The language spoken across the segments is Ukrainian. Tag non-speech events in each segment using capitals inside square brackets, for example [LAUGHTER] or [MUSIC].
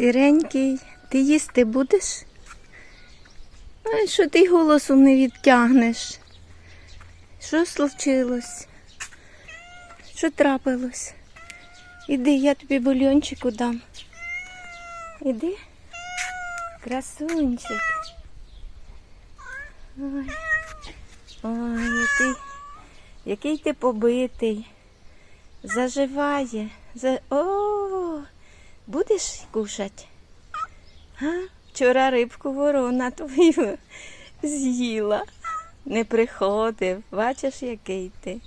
Сіренький, ти їсти будеш? Ай, що ти голосу не відтягнеш? Що случилось? Що трапилось? Іди, я тобі бульончику дам. Іди. Красунчик. Ой, Ой який, який ти побитий. Заживає. За... О, будеш кушати? А? Вчора рибку ворона твою з'їла. Не приходив. Бачиш, який ти.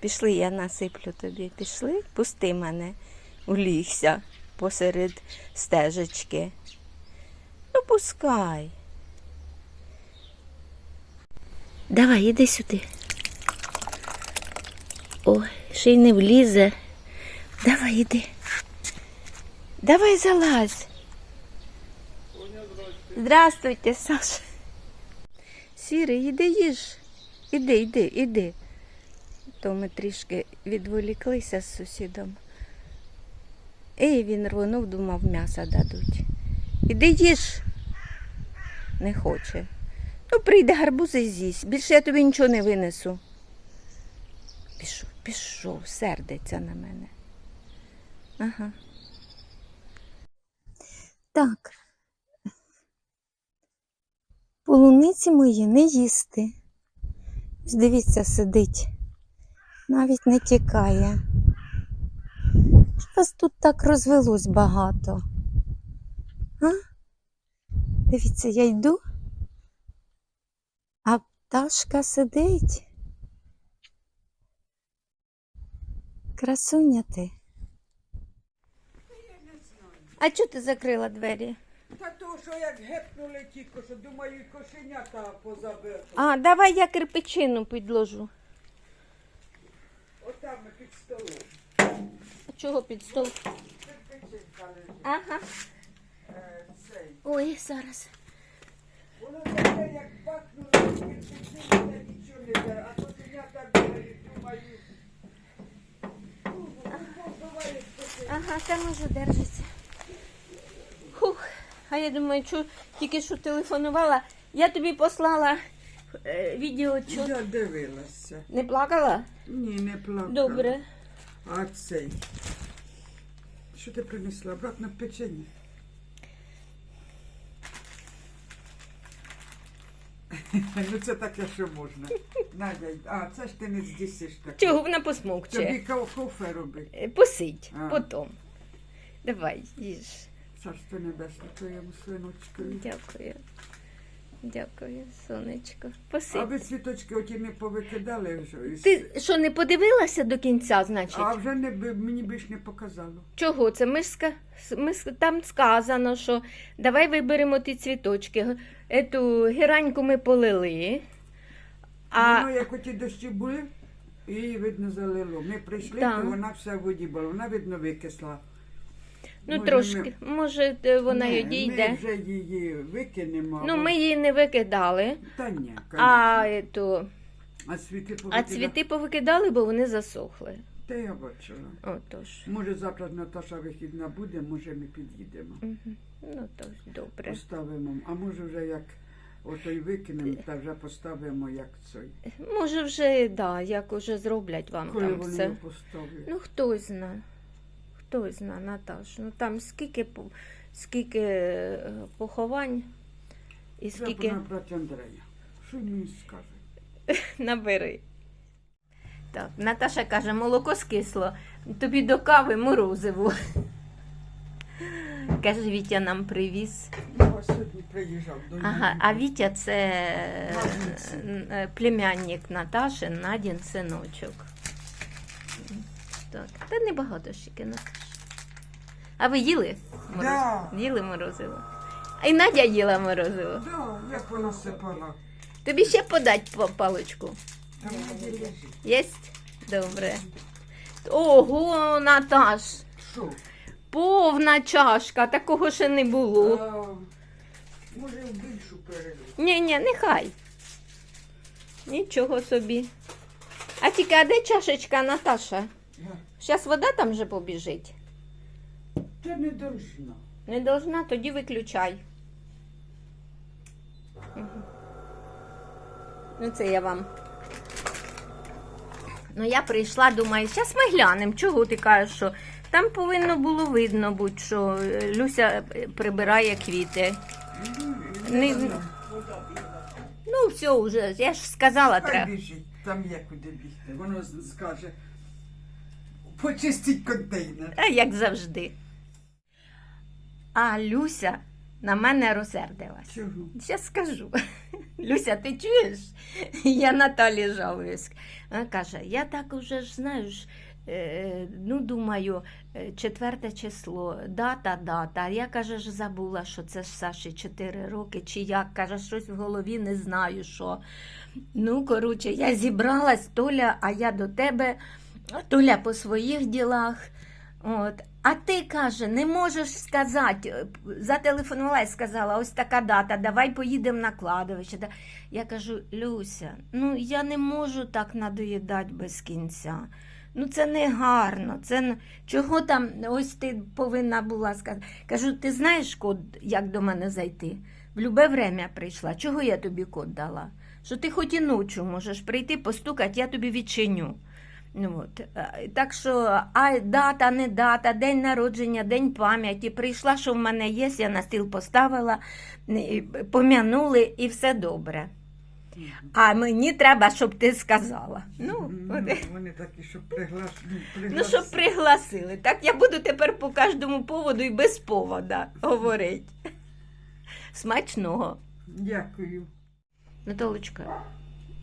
Пішли, я насиплю тобі. Пішли, пусти мене. Улігся посеред стежечки. Ну, пускай. Давай, іди сюди. Ой, ще й не влізе. Давай, іди. Давай залазь. Здравствуйте, Саша. Сірий, іди їж. Іди, іди, іди. То ми трішки відволіклися з сусідом. І він рвонув, думав, м'яса дадуть. Іди їж. Не хоче. Ну, прийде гарбузи з'їсть. Більше я тобі нічого не винесу. Пішов, пішов, сердиться на мене. Ага. Так. Полуниці мої не їсти. Дивіться, сидить. Навіть не тікає. Що вас тут так розвелось багато? А? Дивіться, я йду, а пташка сидить. Красуня ти. А чого ти закрила двері? Та то, що як гепнули тільки, що думаю, і кошенята позабив. А, давай я кирпичину підложу. Отам під столом. А чого під стол? Кирпичинка лежить. Ага. Е, цей. Ой, зараз. Воно таке, як бахнуло кирпичинка, нічого не йде. А кошенята бігають, думаю. «Ну, ну, буває, що ти». Ага, там уже держиться. А я думаю, що тільки що телефонувала. Я тобі послала е, відео, що Я дивилася. не плакала? Ні, не плакала. Добре. А цей. Що ти принесла? Обратно печення. [LAUGHS] Ну це таке, що можна. Надя, а це ж ти не здісиш таке. Чого вона Тобі посмокче? ка- кофе робить. Е, Посидь, А. потім. Давай, їж. Царство небесне твоєму синочкові. Дякую. Дякую, сонечко. А Посидь. ви цвіточки оті не повикидали вже? Ти що, не подивилася до кінця, значить? А вже не, мені більш не показало. Чого це? Ми ж ска... ми там сказано, що давай виберемо ті цвіточки. Ету гераньку ми полили. А Воно як оті дощі були, її, видно, залило. Ми прийшли, то вона вся в воді була. Вона, видно, викисла. Ну Може, трошки, може, е, вона й одійде. Ми вже її викинемо. Ну, ми її не викидали, Та ні, а, а, а цвіти а повикидали. цвіти повикидали, бо вони засохли. Та я бачила. Отож. Може завтра Наташа вихідна буде, може ми під'їдемо. Мгм. Ну тож, добре. Поставимо. А може вже як ото й викинемо, та вже поставимо як цей. Може, вже, да, як уже зроблять вам Коли там вони все. його поставлять. Ну, хтось зна. Хтось зна, Наташ. Ну там скільки, скільки е, поховань і Треба скільки набрати Андрея. Що він мені скаже? [LAUGHS] набери. Так, Наташа каже, молоко скисло, тобі до кави морозиво. [LAUGHS] Каже, Вітя нам привіз. Ну, сьогодні приїжджав до Ага, а Вітя це е, е, племянник Наташі, Надін синочок. Так, та небагато ще Наташ. А ви їли морозиво? Да. Їли морозиво. А й Надя їла морозиво. Да, як вона сипала. Тобі ще подать паличку. Там де лежить. Єсть? Добре. Ого, Наташ! Що? Повна чашка, такого ще не було. А, може в більшу перелив. Ні, ні, нехай. Нічого собі. А тільки, а де чашечка Наташа? Зараз вода там вже побіжить. Та не должна. Не должна, тоді виключай. Ну, це я вам. Ну, я прийшла, думаю, зараз ми глянемо, чого ти кажеш, що там повинно було видно бути, що е, Люся е, прибирає квіти. Не- Ну, все вже, я ж сказала, Хай треба. біжить, там є куди бігти. Воно скаже, почистіть контейнер. А як завжди. А Люся на мене розсердилась. Чого? Зараз скажу. [LAUGHS] Люся, ти чуєш? Я Наталі жалуюсь. Вона каже, я так уже ж знаєш, е, ну думаю, е, четверте число, дата, дата. Я каже, ж забула, що це ж Саші 4 роки, чи як, каже, щось в голові не знаю що. Ну, коротше, я зібралась, Толя, а я до тебе, Толя по своїх ділах. От. А ти каже, не можеш сказати, е, зателефонувала і сказала, ось така дата, давай поїдемо на кладовище. Я кажу, Люся, ну я не можу так надоїдати без кінця. Ну це не гарно. Це чого там, ось ти повинна була сказати. Кажу, ти знаєш код, як до мене зайти? В любе время прийшла. Чого я тобі код дала? Що ти хоч і ночі можеш прийти, постукати, я тобі відчиню. Ну, от. е, Так що, а дата, не дата, день народження, день пам'яті. Прийшла, що в мене є, я на стіл поставила, пом'янули і все добре. А мені треба, щоб ти сказала. Ну, Ну, вони такі, щоб приглаш... ну, ну щоб пригласили. Так я буду тепер по кожному поводу і без повода говорити. Смачного. Дякую. Наталочка,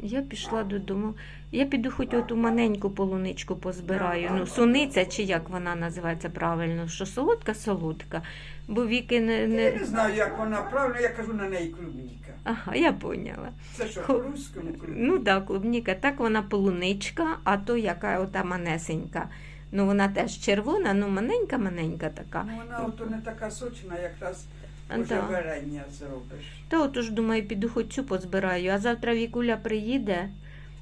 я пішла додому. Я піду хоч оту маленьку полуничку позбираю. Ну, суниця, чи як вона називається правильно, що солодка, солодка. Бо віки не. Я не... не знаю, як вона правильно, я кажу на неї клубніка. Ага, я поняла. Це що, по-руському клубніка? Ну так, клубніка, так вона полуничка, а то яка ота манесенька. Ну вона теж червона, ну маленька-маленька така. Ну, вона ото не така сочна, якраз А, вже варення зробиш. Та отож, думаю, піду хоч цю позбираю, а завтра Вікуля приїде,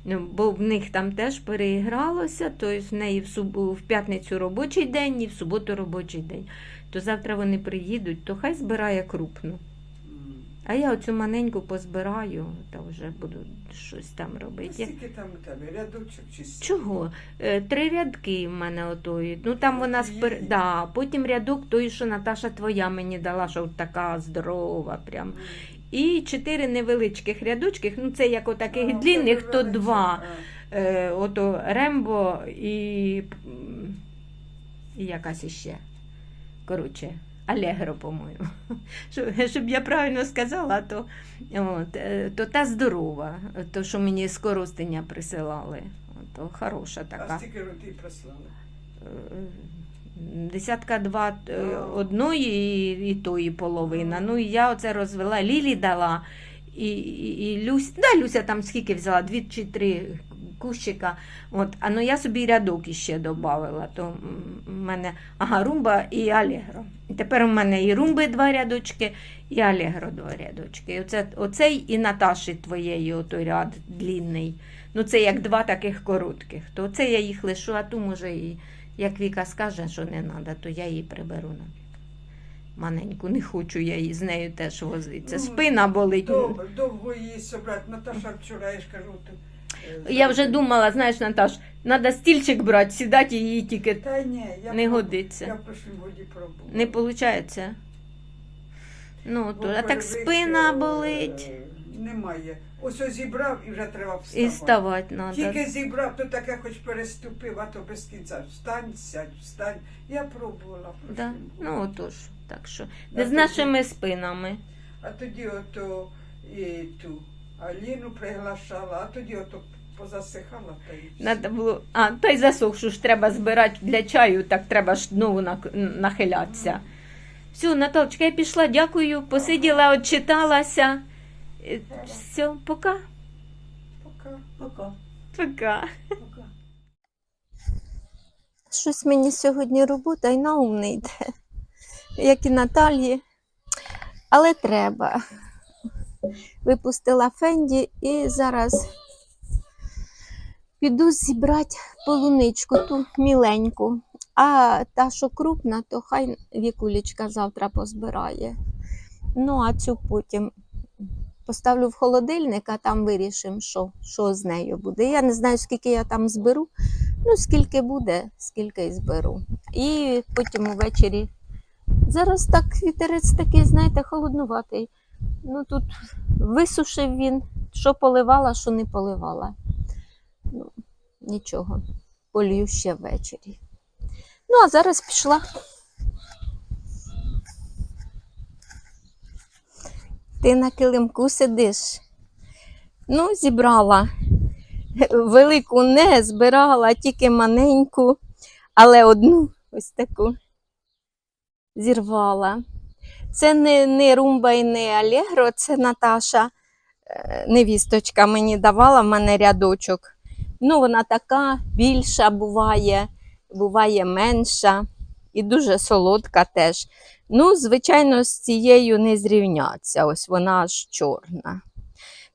ну, бо в них там теж переігралося, то в неї в, суб... в п'ятницю робочий день і в суботу робочий день. То завтра вони приїдуть, то хай збирає крупну. А я оцю маленьку позбираю, та вже буду щось там робити. Я- Скільки там тебе? Рядочок чи стільки? Чого? Е, Три рядки в мене отої. Ну там вона спер... Її. да, потім рядок той, що Наташа твоя мені дала, що от така здорова прям. І чотири невеличких рядочків, ну це як отаких А, длинних, то два. Е, ото Рембо і, м, і якась іще. Коротше, Алегро, по-моєму. Щоб, щоб я правильно сказала, то, от, е, то та здорова, то, що мені з присилали. То хороша А така. стільки років прислали. Е, Десятка два е, одної і, і тої половина. Ну і я оце розвела. Лілі дала. І, і, і Люся, да, Люся там скільки взяла, дві чи три кущика. От, а ну я собі рядок іще додавала. То в мене ага, румба і алегро. І тепер у мене і румби два рядочки, і алегро два рядочки. І оце, оцей і Наташі твоєї отой ряд длінний. Ну це як два таких коротких. То це я їх лишу, а ту може і як Віка скаже, що не треба, то я її приберу на маленьку. Не хочу я її з нею теж возитися. Ну, Спина болить. Довго, довго її собрати. Наташа вчора, я ж кажу, Я вже думала, знаєш, Наташ, треба стільчик брати, сідати і її тільки Та ні, я не годиться. Я в прошлому годі пробувала. не виходить. Ну, то, а так спина болить. Е, Немає. Ось ось зібрав і вже треба І вставати. вставати треба. Тільки зібрав, то таке хоч переступив, а то без кінця. Встань, сядь, встань. Я пробувала. в Да? Ну отож, так що. Не з тоді- нашими спинами. А тоді ото і ту Аліну приглашала, а тоді ото позасихала та й все. Надо було. А, та й засохшу ж треба збирати для чаю, так треба ж знову нак- нахилятися. Все, Наталочка, я пішла, дякую, посиділа, отчиталася. Е, Все, пока. Пока. Пока. Пока. Пока. Щось мені сьогодні робота й на ум не йде, як і Наталі. Але треба. Випустила Фенді і зараз піду зібрати полуничку, ту міленьку. А та, що крупна, то хай вікулечка завтра позбирає. Ну, а цю потім поставлю в холодильник, а там вирішимо, що, що з нею буде. Я не знаю, скільки я там зберу. Ну, скільки буде, скільки і зберу. І потім увечері. Зараз так вітерець такий, знаєте, холоднуватий. Ну тут висушив він, що поливала, що не поливала. Ну, нічого, полью ще ввечері. Ну, а зараз пішла. Ти на килимку сидиш. Ну, зібрала. Велику не збирала, тільки маленьку, але одну ось таку зірвала. Це не, не румба і не Алегро, це Наташа, е, невісточка, мені давала в мене рядочок. Ну, вона така більша буває, буває менша і дуже солодка теж. Ну, звичайно, з цією не зрівняться. Ось вона аж чорна.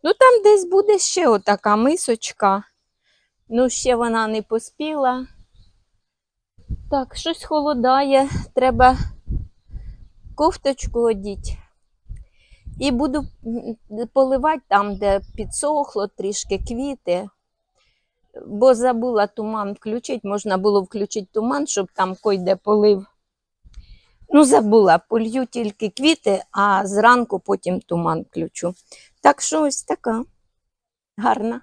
Ну, там десь буде ще отака мисочка. Ну, ще вона не поспіла. Так, щось холодає, треба кофточку одіть. І буду поливати там, де підсохло, трішки квіти. Бо забула туман включити, можна було включити туман, щоб там койде полив. Ну, забула, полью тільки квіти, а зранку потім туман включу. Так що ось така гарна.